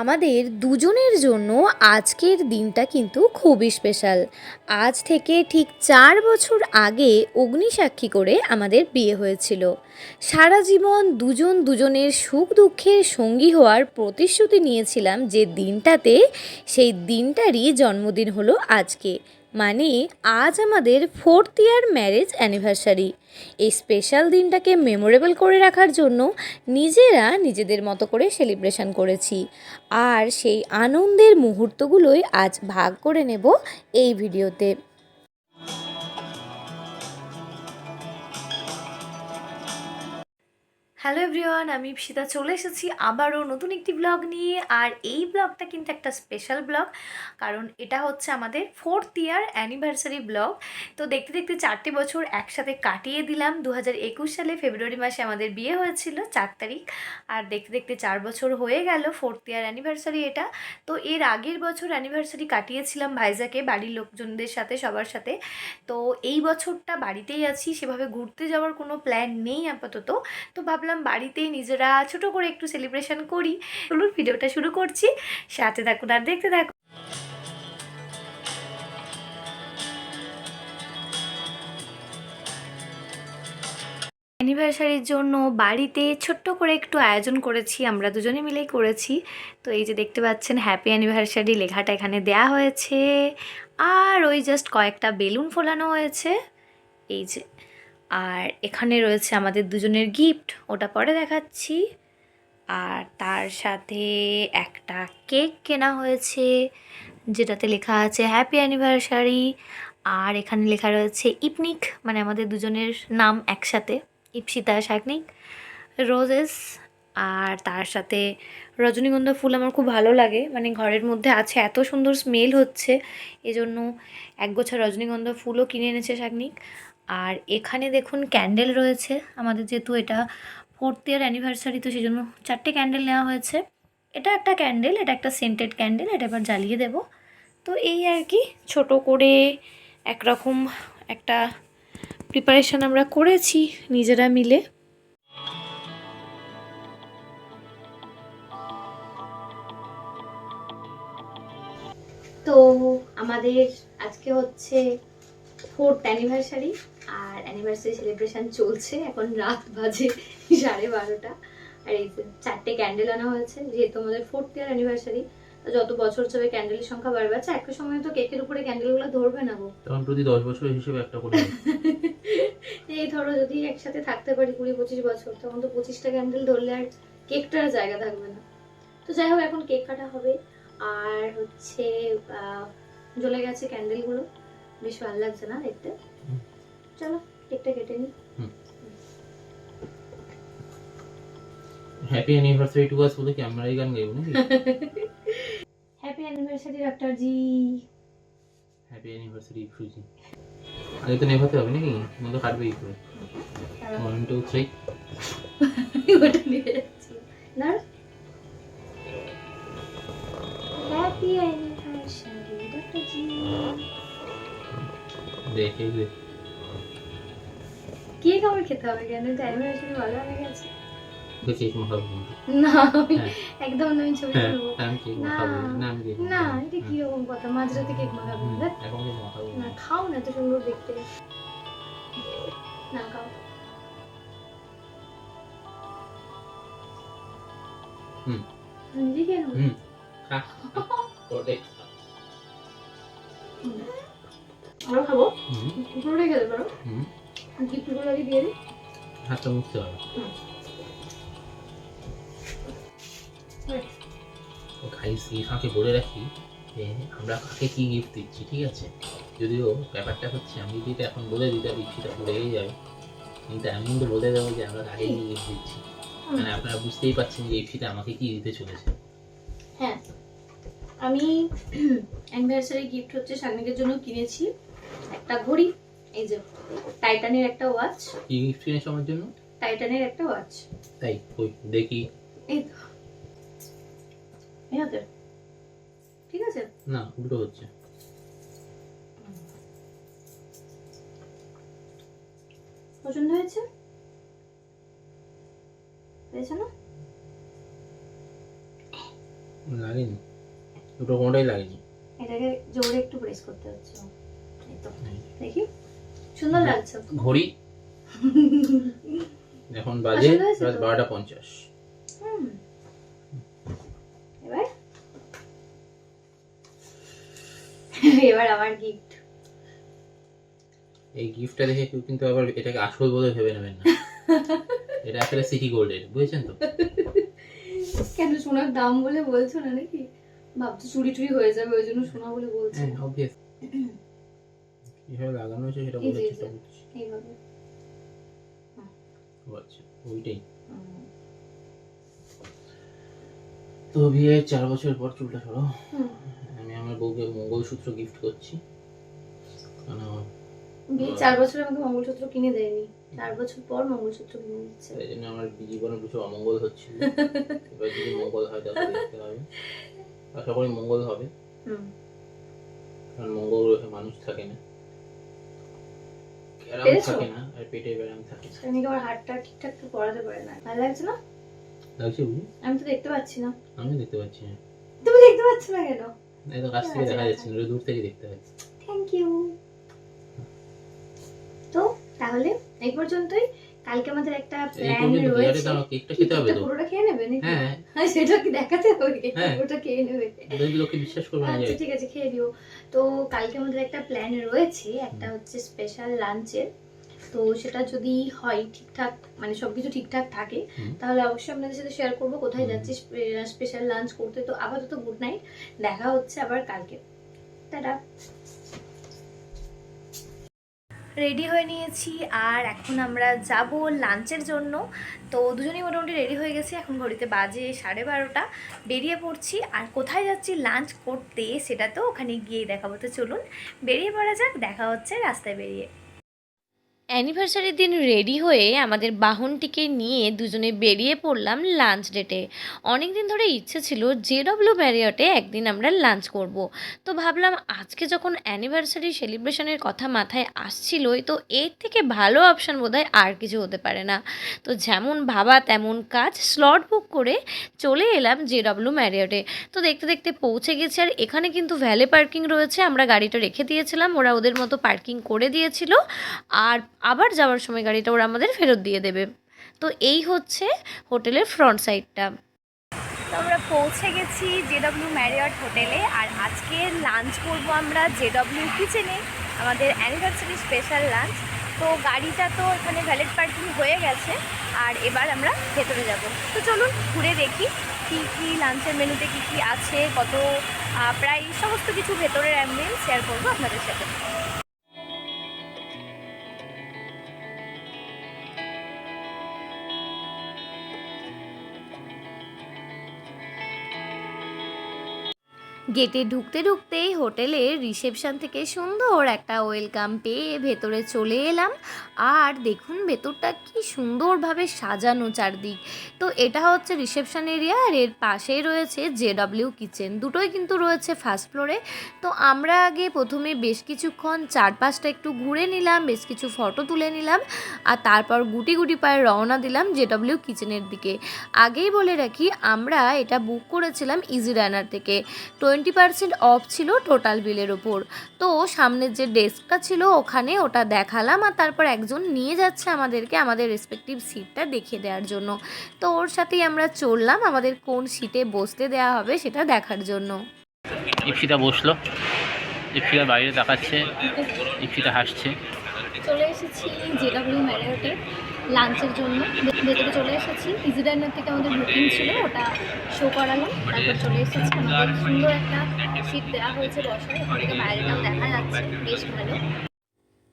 আমাদের দুজনের জন্য আজকের দিনটা কিন্তু খুবই স্পেশাল আজ থেকে ঠিক চার বছর আগে অগ্নিসাক্ষী করে আমাদের বিয়ে হয়েছিল। সারা জীবন দুজন দুজনের সুখ দুঃখের সঙ্গী হওয়ার প্রতিশ্রুতি নিয়েছিলাম যে দিনটাতে সেই দিনটারই জন্মদিন হলো আজকে। মানে আজ আমাদের ফোর্থ ইয়ার ম্যারেজ অ্যানিভার্সারি এই স্পেশাল দিনটাকে মেমোরেবল করে রাখার জন্য নিজেরা নিজেদের মতো করে সেলিব্রেশন করেছি। আর সেই আনন্দের মুহূর্তগুলোই আজ ভাগ করে নেব এই ভিডিওতে হ্যালো এভরিওয়ান, আমি ইপসিতা চলে এসেছি আবারও নতুন একটি ব্লগ নিয়ে। আর এই ব্লগটা কিন্তু একটা স্পেশাল ব্লগ, কারণ এটা হচ্ছে আমাদের ফোর্থ ইয়ার অ্যানিভার্সারি ব্লগ। তো দেখতে দেখতে চারটে বছর একসাথে কাটিয়ে দিলাম। দু হাজার একুশ সালে ফেব্রুয়ারি মাসে আমাদের বিয়ে হয়েছিল, চার তারিখ। আর দেখতে দেখতে চার বছর হয়ে গেল ফোর্থ ইয়ার অ্যানিভার্সারি এটা। তো এর আগের বছর অ্যানিভার্সারি কাটিয়েছিলাম ভাইজাকে, বাড়ির লোকজনদের সাথে, সবার সাথে। তো এই বছরটা বাড়িতেই আছি, সেভাবে ঘুরতে যাওয়ার কোনো প্ল্যান নেই আপাতত। তো ভাবলাম বাড়িতেই নিজেরা ছোট করে একটু সেলিব্রেশন করি। চলুন ভিডিওটা শুরু করছি। সাথে থাকুন আর দেখতে থাকুন। অ্যানিভার্সারির জন্য বাড়িতে ছোট্ট করে একটু আয়োজন করেছি, আমরা দুজনে মিলেই করেছি। তো এই যে দেখতে পাচ্ছেন হ্যাপি অ্যানিভার্সারি লেখাটা এখানে দেয়া হয়েছে। আর ওই জাস্ট কয়েকটা বেলুন ফোলানো হয়েছে। এই যে আর এখানে রয়েছে আমাদের দুজনের গিফট ওটা পরে দেখাচ্ছি। আর তার সাথে একটা কেক কেনা হয়েছে, যেটাতে লেখা আছে হ্যাপি অ্যানিভার্সারি আর এখানে লেখা রয়েছে ইপনিক মানে আমাদের দুজনের নাম একসাথে ইপসিতা শাকনিক রোজেস আর তার সাথে রজনীগন্ধা ফুল আমার খুব ভালো লাগে মানে ঘরের মধ্যে আছে, এত সুন্দর স্মেল হচ্ছে। এজন্য এক গোছা রজনীগন্ধা ফুলও কিনে এনেছে শাকনিক আর এখানে দেখুন ক্যান্ডেল রয়েছে। আমাদের যেহেতু এটা ফোর্থ ইয়ার অ্যানিভার্সারি তো সেই জন্য চারটে ক্যান্ডেল নেওয়া হয়েছে। এটা একটা ক্যান্ডেল, এটা একটা সেন্টেড ক্যান্ডেল, এটা এবার জ্বালিয়ে দেব। তো এই আর কি, ছোট করে একরকম একটা প্রিপারেশন আমরা করেছি নিজেরা মিলে। তো আমাদের আজকে হচ্ছে ফোর্থ অ্যানিভার্সারি আর অ্যানিভার্সারি সেলিব্রেশন চলছে এখন রাত বাজে সাড়ে বারোটা। আর এই চারটে ক্যান্ডেল আনা হয়েছে যেহেতু আমাদের ফোর্থ ইয়ার অ্যানিভার্সারি যত বছর যাবে ক্যান্ডেলের সংখ্যা বাড়বে। আচ্ছা একটা সময় তো কেকের উপরে ক্যান্ডেলগুলো ধরবে না গো? তখন প্রতি দশ বছর হিসেবে একটা করে এই ধরো যদি একসাথে থাকতে পারি কুড়ি পঁচিশ বছর তখন তো পঁচিশটা ক্যান্ডেল ধরলে আর কেকটার জায়গা থাকবে না। তো যাই হোক এখন কেক কাটা হবে। আর হচ্ছে আহ, জ্বলে গেছে ক্যান্ডেলগুলো বেশ ভালো লাগছে না দেখতে। চলো কেকটা কেটে নিই। হ্যাপি অ্যানিভার্সারি টু আস বলে কি আমরা এই গান গাইবো নাকি? Happy anniversary doctor ji happy anniversary Suji আগে তো নেভাতে হবে নাকি? নয়তো কাটবে কি করে ওয়ান টু থ্রি ওটা নিয়ে যাচ্ছি। না হ্যাপি অ্যানিভার্সারি ডক্টর জি দেখে দে কেক আবার খেতে হবে কেন? তো অ্যানিভার্সারি ভালো হয়ে গেছে। ওকে মাখাবো না আমি হ্যাঁ। একদম না আমি ছবি হ্যাঁ তুলবো। না। না আমি কেক না মাখাবো। এটা কি রকম কথা? মাঝরাতে কেক মাখাবে হুম, ধ্যাৎ, এখন কেক মাখাবো না খাও না এত সুন্দর দেখতে। না খাও। হুম। হুম খা ওটাই খা। আরও খাব? পুরোটাই খেতে পারো? হুম। গিফটগুলো আগে দিয়ে দিই। হাতটা মুছতে হবে। এই ফাঁকে বলে রাখি যে আমরা কাকে কি গিফট দিচ্ছি ঠিক আছে? যদিও ব্যাপারটা হচ্ছে আমি যদি এখন বলে দিতে যাবে। কিন্তু আমি কিন্তু বলে দেবো যে আমরা কাকে কি গিফট দিচ্ছি। মানে আপনারা বুঝতেই পারছেন যে ইপসিটা আমাকে কি দিতে চলেছে। হ্যাঁ। আমি অ্যানিভার্সারি গিফট হচ্ছে সাগনিকের জন্য কিনেছি। একটা ঘড়ি। এই যে টাইটানের একটা ওয়াচ কি গিফট কিনেছো আমার জন্য? টাইটানের একটা ওয়াচ তাই ওই দেখি। এই তো। এই ঠিক আছে? না উল্টো হচ্ছে। পছন্দ হয়েছে? হয়েছে না? লাগেনি। দুটো কোনোটাই লাগেনি। এটাকে জোরে একটু প্রেস করতে হচ্ছে। দেখি। সুন্দর লাগছে ঘড়ি? এখন বাজে রাত বারোটা পঞ্চাশ। এবার? এবার আমার গিফট এই গিফটটা দেখে কেউ কিন্তু আবার এটাকে আসল বলে ভেবে নেবেন না। এটা আসলে সিটি গোল্ডের বুঝেছেন তো? কেন সোনার দাম বলে বলছো না নাকি? ভাবছ চুরি টুরি হয়ে যাবে ওই জন্য সোনা বলে বলছো। হ্যাঁ অবভিয়াস কীভাবে লাগানো হয়েছে সেটা চেষ্টা করছি। এইভাবে। আচ্ছা ওইটাই। তো বিয়ে চার বছর পর চুলটা সরো। আমি আমার বউকে মঙ্গলসূত্র গিফট করছি। কারণ আমার- বিয়ে চার বছর আমাকে মঙ্গলসূত্র কিনে দেয়নি। চার বছর পর মঙ্গলসূত্র কিনে দিচ্ছে। তাই জন্য আমার জীবনে কিছু অমঙ্গল হচ্ছিল এবার যদি মঙ্গল হয় তাহলে দেখতে হবে। আশা করি মঙ্গল হবে। হুম। কারণ মঙ্গল মানুষ থাকে না। ব্যায়াম থাকে না আর পেটে ব্যায়াম থাকে। সেটা আমার হাতটা ঠিকঠাক তো পড়াতে পারে না? ভালো লাগছে না? লাগছে আমি তো দেখতে পাচ্ছি না। আমি দেখতে পাচ্ছি না। তুমি দেখতে পাচ্ছ না কেন? এই তো কাছ থেকে দেখা। যাচ্ছে না দূর থেকে দেখতে পাচ্ছি। থ্যাংক ইউ তো তাহলে এই পর্যন্তই। কালকে আমাদের একটা প্ল্যান রয়েছে। কেকটা খেতে হবে তো। পুরোটা খেয়ে নেবে নাকি? হ্যাঁ। হ্যাঁ সেটা কি দেখাতে হবে? কেকটা হ্যাঁ। পুরোটা খেয়ে নেবে। লোকে বিশ্বাস করবে না আচ্ছা ঠিক আছে খেয়ে দিও তো কালকে আমাদের একটা প্ল্যান রয়েছে একটা হচ্ছে স্পেশাল লাঞ্চের তো সেটা যদি হয় ঠিকঠাক মানে সবকিছু ঠিকঠাক থাকে তাহলে অবশ্যই আপনাদের সাথে শেয়ার করব। কোথায়। যাচ্ছি স্পেশাল লাঞ্চ করতে? তো আপাতত গুড নাইট দেখা হচ্ছে আবার কালকে। টাটা। রেডি হয়ে নিয়েছি আর এখন আমরা যাব লাঞ্চের জন্য। তো দুজনেই মোটামুটি রেডি হয়ে গেছি। এখন ঘড়িতে বাজে সাড়ে বারোটা। বেরিয়ে পড়ছি। আর কোথায় যাচ্ছি লাঞ্চ করতে সেটা তো ওখানে গিয়ে দেখাবো। তো চলুন বেরিয়ে পড়া যাক, দেখা হচ্ছে রাস্তায় বেরিয়ে। অ্যানিভার্সারির দিন রেডি হয়ে আমাদের বাহনটিকে নিয়ে দুজনে বেরিয়ে পড়লাম লাঞ্চ ডেটে। অনেক দিন ধরে ইচ্ছে ছিল জেডব্লিউ ম্যারিয়টে একদিন আমরা লাঞ্চ করব। তো ভাবলাম আজকে যখন অ্যানিভার্সারি সেলিব্রেশনের কথা মাথায় আসছিলই, তো এর থেকে ভালো অপশান বোধহয় আর কিছু হতে পারে না। তো যেমন ভাবা তেমন কাজ স্লট বুক করে চলে এলাম জেডব্লিউ ম্যারিয়টে। তো দেখতে দেখতে পৌঁছে গেছি আর এখানে কিন্তু ভ্যালে পার্কিং রয়েছে, আমরা গাড়িটা রেখে দিয়েছিলাম, ওরা ওদের মতো পার্কিং করে দিয়েছিল। আর আবার যাওয়ার সময় গাড়িটা ওরা আমাদের ফেরত দিয়ে দেবে। তো এই হচ্ছে হোটেলের ফ্রন্ট সাইডটা তো আমরা পৌঁছে গেছি জেডব্লিউ ম্যারিয়ট হোটেলে আর আজকে লাঞ্চ করব আমরা জেডব্লিউ কিচেনে আমাদের অ্যানিভার্সারি স্পেশাল লাঞ্চ তো গাড়িটা তো এখানে ভ্যালেট পার্কিং হয়ে গেছে আর এবার আমরা ভেতরে যাব। তো চলুন ঘুরে দেখি কী কী লাঞ্চের মেনুতে কী কী আছে, কত প্রায় সমস্ত কিছু ভেতরের অ্যাম্বিয়েন্স শেয়ার করব আপনাদের সাথে। গেটে ঢুকতে ঢুকতেই হোটেলের রিসেপশন থেকে সুন্দর একটা ওয়েলকাম পেয়ে ভেতরে চলে এলাম। আর দেখুন ভেতরটা কি সুন্দরভাবে সাজানো চারদিক। তো এটা হচ্ছে রিসেপশন এরিয়া আর এর পাশেই রয়েছে জেডব্লিউ কিচেন। দুটোই কিন্তু রয়েছে ফার্স্ট ফ্লোরে। তো আমরা আগে প্রথমে বেশ কিছুক্ষণ চারপাশটা একটু ঘুরে নিলাম, বেশ কিছু ফটো তুলে নিলাম আর তারপর গুটি গুটি পায়ে রওনা দিলাম জেডব্লিউ কিচেনের দিকে। আগেই বলে রাখি, আমরা এটা বুক করেছিলাম ইজি রানার থেকে। টোয়েন্টি পার্সেন্ট অফ ছিল টোটাল বিলের ওপর তো সামনের যে ডেস্কটা ছিল ওখানে ওটা দেখালাম আর তারপর একজন নিয়ে যাচ্ছে আমাদেরকে আমাদের রেসপেক্টিভ সিটটা দেখিয়ে দেওয়ার জন্য। তো ওর সাথেই আমরা চললাম আমাদের কোন সিটে বসতে দেওয়া হবে সেটা দেখার জন্য। ইপসিটা বসল। ইপসিটা বাইরে ইপসিটা হাসছে। চলে এসেছি জেডাব্লিউ ম্যারিয়টে লাঞ্চের জন্য। ভেতরে চলে এসেছি। ইজি ডাইনার থেকে আমাদের বুকিং ছিল, ওটা শো করালাম। তারপর চলে এসেছি। আমাদের সুন্দর একটা সিট দেওয়া হয়েছে বসার। ওখান থেকে বাইরেটাও দেখা যাচ্ছে। বেশ ভালো।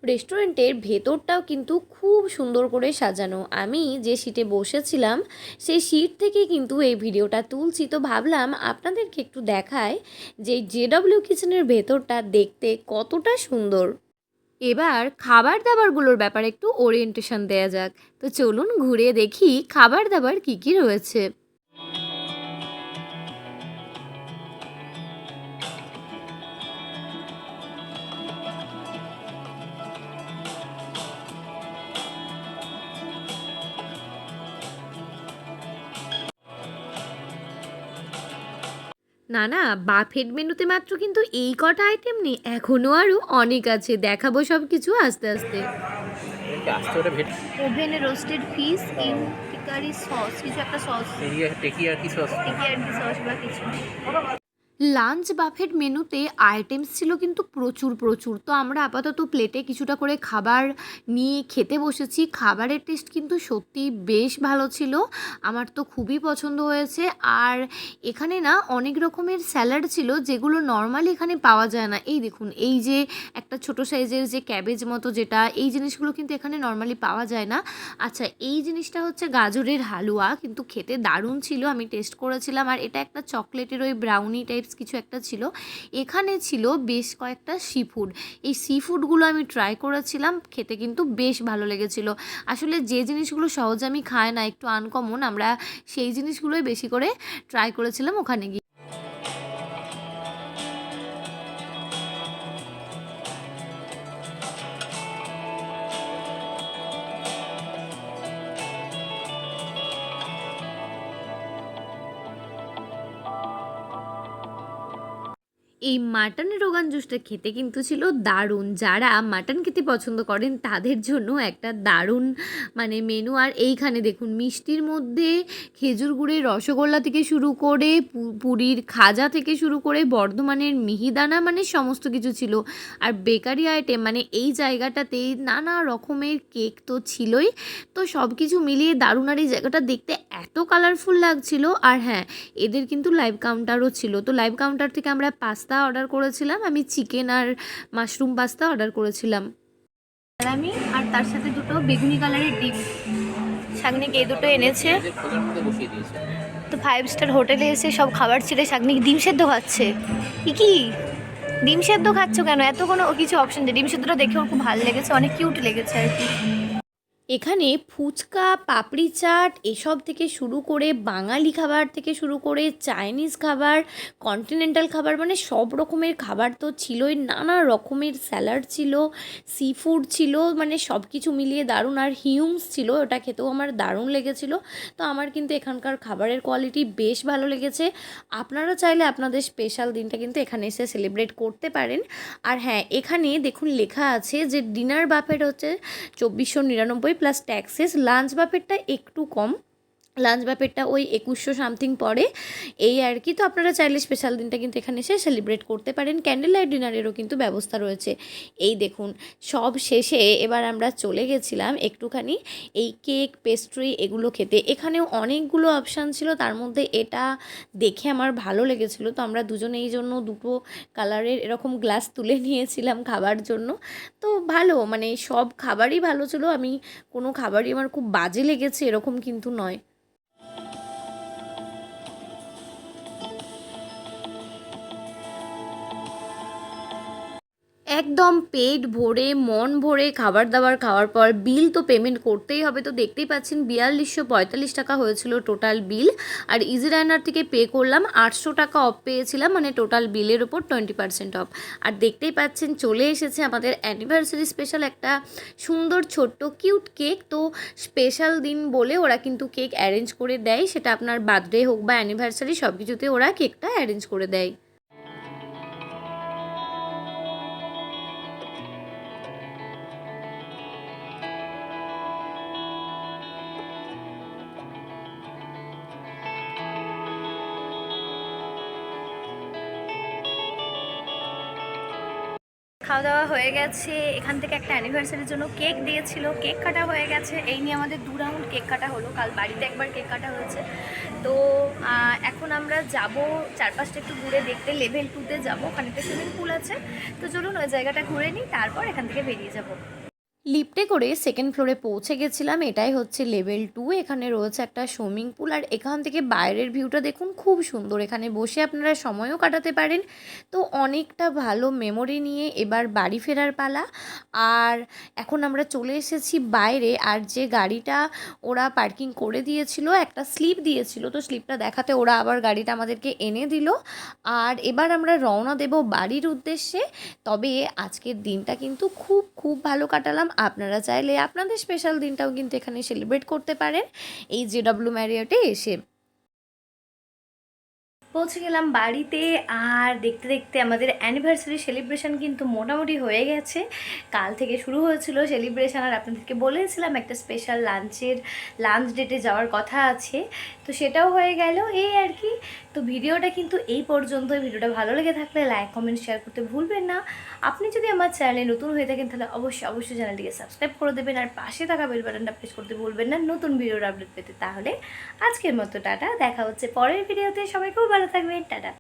রেস্টুরেন্টের ভেতরটাও কিন্তু খুব সুন্দর করে সাজানো। আমি যে সিটে বসেছিলাম, সেই সিট থেকে কিন্তু এই ভিডিওটা তুলছি। তো ভাবলাম আপনাদেরকে একটু দেখায় যে জেডব্লিউ কিচেনের ভেতরটা দেখতে কতটা সুন্দর। এবার খাবার দাবারগুলোর ব্যাপারে একটু ওরিয়েন্টেশন দেয়া যাক। তো চলুন ঘুরে দেখি খাবার দাবার কী কী রয়েছে। না না বাফেট মেনুতে মাত্র কিন্তু এই কটা আইটেম নেই। এখনও আরও অনেক আছে। দেখাবো সব কিছু আস্তে। আস্তে ওভেনে রোস্টেড ফিশ ইন টিকারি সস কিছু একটা সস টেকি আর কি সস টিকিয়ারি সস বা কিছু। লাঞ্চ বাফেট মেনুতে আইটেমস ছিল কিন্তু প্রচুর প্রচুর। তো আমরা আপাতত প্লেটে কিছুটা করে খাবার নিয়ে খেতে বসেছি। খাবারের টেস্ট কিন্তু সত্যি বেশ ভালো ছিল। আমার তো খুবই পছন্দ হয়েছে। আর এখানে না অনেক রকমের স্যালাড ছিল যেগুলো নর্মালি এখানে পাওয়া যায় না। এই দেখুন, এই যে একটা ছোট সাইজের যে ক্যাবেজ মতো যেটা, এই জিনিসগুলো কিন্তু এখানে নর্মালি পাওয়া যায় না। আচ্ছা এই জিনিসটা হচ্ছে গাজরের হালুয়া। কিন্তু খেতে দারুণ ছিল, আমি টেস্ট করেছিলাম। আর এটা একটা চকলেটের ওই ব্রাউনি টাইপস কিছু একটা ছিল। এখানে ছিল বেশ কয়েকটা সি ফুড এই সি ফুডগুলো আমি ট্রাই করেছিলাম, খেতে কিন্তু বেশ ভালো লেগেছিল। আসলে যে জিনিসগুলো সহজে আমি খাই না, একটু আনকমন আমরা সেই জিনিসগুলোই বেশি করে ট্রাই করেছিলাম ওখানে গিয়ে। এই মাটনের রোগান জুসটা খেতে কিন্তু ছিল দারুণ। যারা মাটন খেতে পছন্দ করেন, তাদের জন্য একটা দারুণ মানে মেনু আর এইখানে দেখুন, মিষ্টির মধ্যে খেজুর গুড়ের রসগোল্লা থেকে শুরু করে পুরীর খাজা থেকে শুরু করে বর্ধমানের মিহিদানা মানে সমস্ত কিছু ছিল। আর বেকারি আইটেম মানে এই জায়গাটাতে নানা রকমের কেক তো ছিলই। তো সব কিছু মিলিয়ে দারুণ। আর এই জায়গাটা দেখতে এত কালারফুল লাগছিল। আর হ্যাঁ এদের কিন্তু লাইভ কাউন্টারও ছিল। তো লাইভ কাউন্টার থেকে আমরা পাস্তা অর্ডার করেছিলাম, আমি চিকেন আর মাশরুম পাস্তা অর্ডার করেছিলাম। আমি আর তার সাথে দুটো বেগুনি কালারের ডিম। শাগনিক এই দুটো এনেছে। তো ফাইভ স্টার হোটেলে এসে সব খাবার ছেড়ে শাগনিক ডিম সেদ্ধ খাচ্ছে। কি কি? ডিম সেদ্ধ খাচ্ছ কেন? এত কোনো কিছু অপশন নেই ডিম সেদ্ধটা দেখে খুব ভালো লেগেছে, অনেক কিউট লেগেছে আর কি। এখানে ফুচকা, পাপড়ি চাট এসব থেকে শুরু করে বাঙালি খাবার থেকে শুরু করে চাইনিজ খাবার কন্টিনেন্টাল খাবার মানে সব রকমের খাবার তো ছিলই। নানা রকমের স্যালাড ছিল সি ফুড ছিল মানে সব কিছু মিলিয়ে দারুণ। আর হিউমস ছিল, ওটা খেতেও আমার দারুণ লেগেছিল। তো আমার কিন্তু এখানকার খাবারের কোয়ালিটি বেশ ভালো লেগেছে। আপনারা চাইলে আপনাদের স্পেশাল দিনটা কিন্তু এখানে এসে সেলিব্রেট করতে পারেন। আর হ্যাঁ এখানে দেখুন লেখা আছে যে ডিনার বাফেট হচ্ছে চব্বিশশো নিরানব্বই প্লাস ট্যাক্সেস লাঞ্চ বাফেটটা একটু কম। লাঞ্চ বাফেটটা ওই একুশশো সামথিং পড়ে। এই আর কি। তো আপনারা চাইলে স্পেশাল দিনটা কিন্তু এখানে এসে সেলিব্রেট করতে পারেন। ক্যান্ডেল লাইট ডিনারেরও কিন্তু ব্যবস্থা রয়েছে। এই দেখুন, সব শেষে এবার আমরা চলে গেছিলাম একটুখানি এই কেক পেস্ট্রি এগুলো খেতে। এখানেও অনেকগুলো অপশান ছিল, তার মধ্যে এটা দেখে আমার ভালো লেগেছিলো। তো আমরা দুজনে এই জন্য দুটো কালারের এরকম গ্লাস তুলে নিয়েছিলাম খাবার জন্য। তো ভালো মানে সব খাবারই ভালো ছিল। আমি কোনো খাবারই আমার খুব বাজে লেগেছে এরকম কিন্তু নয়। একদম পেট ভরে, মন ভরে খাবার দাবার খাওয়ার পর বিল তো পেমেন্ট করতেই হবে। তো দেখতেই পাচ্ছেন বিয়াল্লিশশো পঁয়তাল্লিশ টাকা হয়েছিল টোটাল বিল আর ইজি রাইনার থেকে পে করলাম আটশো টাকা অফ পেয়েছিলাম মানে টোটাল বিলের ওপর টোয়েন্টি পার্সেন্ট অফ আর দেখতেই পাচ্ছেন চলে এসেছে আমাদের অ্যানিভার্সারি স্পেশাল একটা সুন্দর, ছোট্ট কিউট কেক তো স্পেশাল দিন বলে ওরা কিন্তু কেক অ্যারেঞ্জ করে দেয়। সেটা আপনার বার্থডে হোক বা অ্যানিভার্সারি সব কিছুতে ওরা কেকটা অ্যারেঞ্জ করে দেয়। খাওয়া দাওয়া হয়ে গেছে। এখান থেকে একটা অ্যানিভার্সারির জন্য কেক দিয়েছিল। কেক কাটা হয়ে গেছে। এই নিয়ে আমাদের দু রাউন্ড কেক কাটা হলো। কাল বাড়িতে একবার কেক কাটা হয়েছে। তো এখন আমরা যাব চারপাশটা একটু ঘুরে দেখতে। লেভেল টুতে যাব। ওখানে একটা সুইমিং পুল আছে। তো চলুন ওই জায়গাটা ঘুরে নিই। তারপর এখান থেকে বেরিয়ে যাব। লিফটে করে সেকেন্ড ফ্লোরে পৌঁছে গেছিলাম। এটাই হচ্ছে লেভেল টু এখানে রয়েছে একটা সুইমিং পুল আর এখান থেকে বাইরের ভিউটা দেখুন, খুব সুন্দর। এখানে বসে আপনারা সময়ও কাটাতে পারেন। তো অনেকটা ভালো মেমোরি নিয়ে এবার বাড়ি ফেরার পালা। আর এখন আমরা চলে এসেছি বাইরে। আর যে গাড়িটা ওরা পার্কিং করে দিয়েছিল, একটা স্লিপ দিয়েছিল। তো স্লিপটা দেখাতে ওরা আবার গাড়িটা আমাদেরকে এনে দিল। আর এবার আমরা রওনা দেব বাড়ির উদ্দেশ্যে। তবে আজকের দিনটা কিন্তু খুব খুব ভালো কাটালাম। আপনারা চাইলে আপনাদের স্পেশাল দিনটাও কিন্তু এখানে সেলিব্রেট করতে পারেন। এই জেডব্লিউ ম্যারিয়টে এসে পৌঁছে গেলাম বাড়িতে আর দেখতে দেখতে আমাদের অ্যানিভার্সারি সেলিব্রেশন কিন্তু মোটামুটি হয়ে গেছে। কাল থেকে শুরু হয়েছিল সেলিব্রেশন আর আপনাদেরকে বলেছিলাম একটা স্পেশাল লাঞ্চের, লাঞ্চ ডেটে যাওয়ার কথা আছে। তো সেটাও হয়ে গেল। এই আর কি। তো ভিডিওটা কিন্তু এই পর্যন্ত ভিডিওটা ভালো লেগে থাকলে লাইক কমেন্ট শেয়ার করতে ভুলবেন না। আপনি যদি আমার চ্যানেলে নতুন হয়ে থাকেন তাহলে অবশ্যই অবশ্যই চ্যানেলটিকে সাবস্ক্রাইব করে দেবেন আর পাশে থাকা বেল বাটনটা প্রেস করতে ভুলবেন না নতুন ভিডিওর আপডেট পেতে। তাহলে আজকের মতো, টাটা। দেখা হচ্ছে পরের ভিডিওতে সবাই খুব ভালো থাকবেন টাটা।